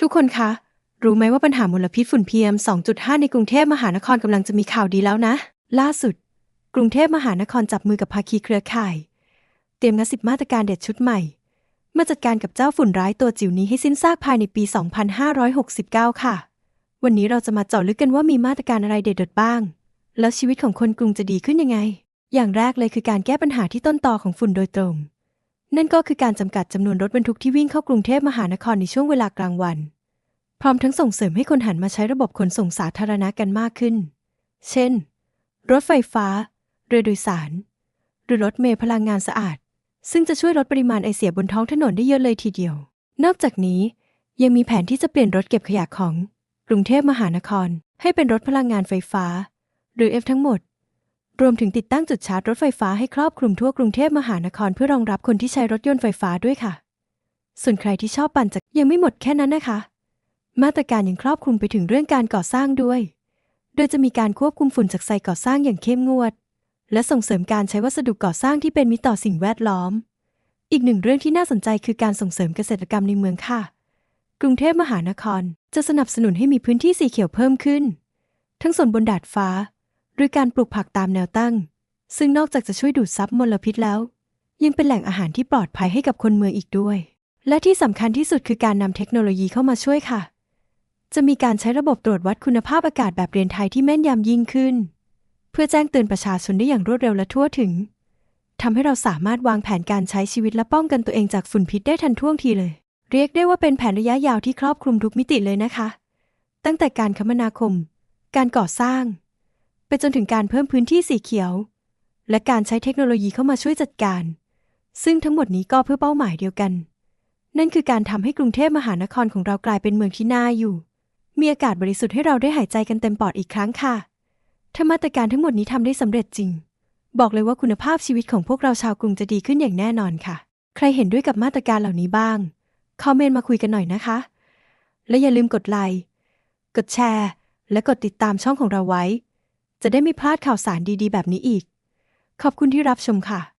ทุกคนคะ รู้ไหมว่าปัญหามลพิษฝุ่น PM 2.5 ในกรุงเทพมหานครกำลังจะมีข่าวดีแล้วนะ ล่าสุด กรุงเทพมหานครจับมือกับภาคีเครือข่าย เตรียมงัดสิบมาตรการเด็ดชุดใหม่มาจัดการกับเจ้าฝุ่นร้ายตัวจิ๋วนี้ให้สิ้นซากภายในปี 2569 ค่ะ วันนี้เราจะมาเจาะลึกกันว่ามีมาตรการอะไรเด็ดๆบ้าง แล้วชีวิตของคนกรุงจะดีขึ้นยังไง อย่างแรกเลยคือการแก้ปัญหาที่ต้นตอของฝุ่นโดยตรง นั่นก็คือการจำกัดจำนวนรถบรรทุกที่วิ่งเข้ากรุงเทพมหานครในช่วงเวลากลางวัน พร้อมทั้งส่งเสริมให้คนหันมาใช้ระบบขนส่งสาธารณะกันมากขึ้น เช่น รถไฟฟ้า เรือโดยสาร หรือรถเมล์พลังงานสะอาด ซึ่งจะช่วยลดปริมาณไอเสียบนท้องถนนได้เยอะเลยทีเดียว นอกจากนี้ยังมีแผนที่จะเปลี่ยนรถเก็บขยะของกรุงเทพมหานคร ให้เป็นรถพลังงานไฟฟ้า หรือ F ทั้งหมด รวมถึงติดตั้งจุดชาร์จรถไฟฟ้าให้ครอบคลุมทั่วกรุงเทพมหานครเพื่อรองรับคนที่ใช้รถยนต์ไฟฟ้าด้วยค่ะ ส่วนใครที่ชอบปั่นจักรยังไม่หมดแค่นั้นนะคะ มาตรการยังครอบคลุมไปถึงเรื่องการก่อสร้างด้วย โดยจะมีการควบคุมฝุ่นจากไซต์ก่อสร้างอย่างเข้มงวด และส่งเสริมการใช้วัสดุก่อสร้างที่เป็นมิตรต่อสิ่งแวดล้อม อีกหนึ่งเรื่องที่น่าสนใจคือการส่งเสริมเกษตรกรรมในเมืองค่ะ กรุงเทพมหานครจะสนับสนุนให้มีพื้นที่สีเขียวเพิ่มขึ้น ทั้งส่วนบนดาดฟ้า หรือการปลูกผักตามแนวตั้ง ซึ่งนอกจากจะช่วยดูดซับมลพิษแล้ว ยังเป็นแหล่งอาหารที่ปลอดภัยให้กับคนเมืองอีกด้วย และที่สำคัญที่สุดคือการนำเทคโนโลยีเข้ามาช่วยค่ะ จะมีการใช้ระบบตรวจวัดคุณภาพอากาศแบบเรียนไทยที่แม่นยำยิ่งขึ้น เพื่อแจ้งเตือนประชาชนได้อย่างรวดเร็วและทั่วถึงทำให้เราสามารถวางแผนการใช้ชีวิตและป้องกันตัวเองจากฝุ่นพิษได้ทันท่วงทีเลย เรียกได้ว่าเป็นแผนระยะยาวที่ครอบคลุมทุกมิติเลยนะคะ ตั้งแต่การคมนาคม การก่อสร้าง ไปจนถึงการเพิ่มพื้นที่สีเขียว และการใช้เทคโนโลยีเข้ามาช่วยจัดการ ซึ่งทั้งหมดนี้ก็เพื่อเป้าหมายเดียวกัน นั่นคือการทำให้กรุงเทพมหานครของเรากลายเป็นเมืองที่น่าอยู่ มีอากาศบริสุทธิ์ให้เราได้หายใจกันเต็มปอดอีกครั้งค่ะถ้ามาตรการทั้งหมดนี้ทำได้สำเร็จจริง บอกเลยว่าคุณภาพชีวิตของพวกเราชาวกรุงจะดีขึ้นอย่างแน่นอนค่ะ ใครเห็นด้วยกับมาตรการเหล่านี้บ้าง คอมเมนต์มาคุยกันหน่อยนะคะ และอย่าลืมกดไลค์ กดแชร์ และกดติดตามช่องของเราไว้ จะได้ไม่พลาดข่าวสารดีๆ แบบนี้อีก ขอบคุณที่รับชมค่ะ